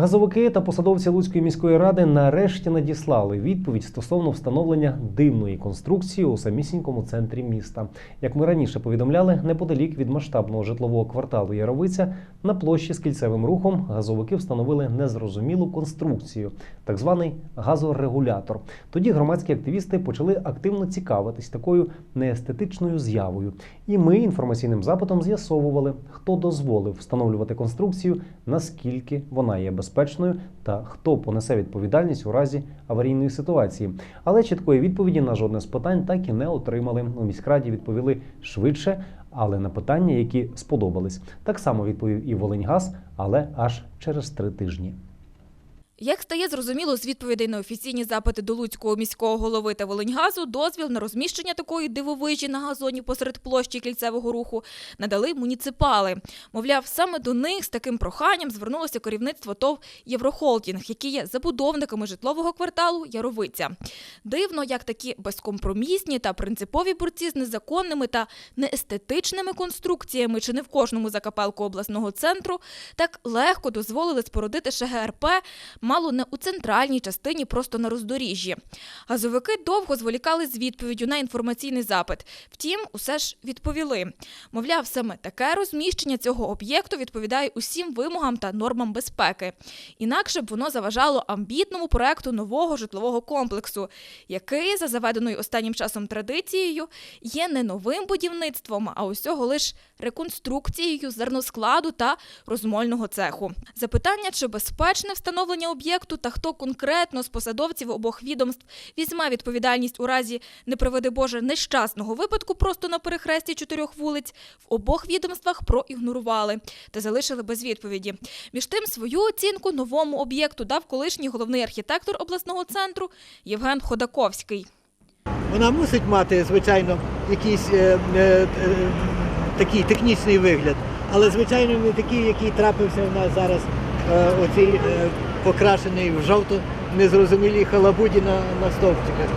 Газовики та посадовці Луцької міської ради нарешті надіслали відповідь стосовно встановлення дивної конструкції у самісінькому центрі міста. Як ми раніше повідомляли, неподалік від масштабного житлового кварталу Яровиця на площі з кільцевим рухом газовики встановили незрозумілу конструкцію, так званий газорегулятор. Тоді громадські активісти почали активно цікавитись такою неестетичною з'явою. І ми інформаційним запитом з'ясовували, хто дозволив встановлювати конструкцію, наскільки вона є безпечною та хто понесе відповідальність у разі аварійної ситуації. Але чіткої відповіді на жодне з питань так і не отримали. У міськраді відповіли швидше, але на питання, які сподобались. Так само відповів і Волиньгаз, але аж через три тижні. Як стає зрозуміло з відповідей на офіційні запити до Луцького міського голови та Волиньгазу, дозвіл на розміщення такої дивовижі на газоні посеред площі кільцевого руху надали муніципали. Мовляв, саме до них з таким проханням звернулося керівництво ТОВ Єврохолдінг, які є забудовниками житлового кварталу Яровиця. Дивно, як такі безкомпромісні та принципові борці з незаконними та неестетичними конструкціями, чи не в кожному закапелку обласного центру, так легко дозволили спорудити ШГРП мало не у центральній частині, просто на роздоріжжі. Газовики довго зволікали з відповіддю на інформаційний запит. Втім, усе ж відповіли. Мовляв, саме таке розміщення цього об'єкту відповідає усім вимогам та нормам безпеки. Інакше б воно заважало амбітному проекту нового житлового комплексу, який, за заведеною останнім часом традицією, є не новим будівництвом, а усього лиш реконструкцією зерноскладу та розмольного цеху. Запитання, чи безпечне встановлення об'єкту та хто конкретно з посадовців обох відомств візьме відповідальність у разі, не приведи Боже, нещасного випадку просто на перехресті чотирьох вулиць, в обох відомствах проігнорували та залишили без відповіді. Між тим, свою оцінку новому об'єкту дав колишній головний архітектор обласного центру Євген Ходаковський. Вона мусить мати, звичайно, якийсь е, е, е, такий технічний вигляд, але звичайно не такий, який трапився в нас зараз, е, оцей е, покрашений в жовто незрозумілій халабуді на, на стовпчиках.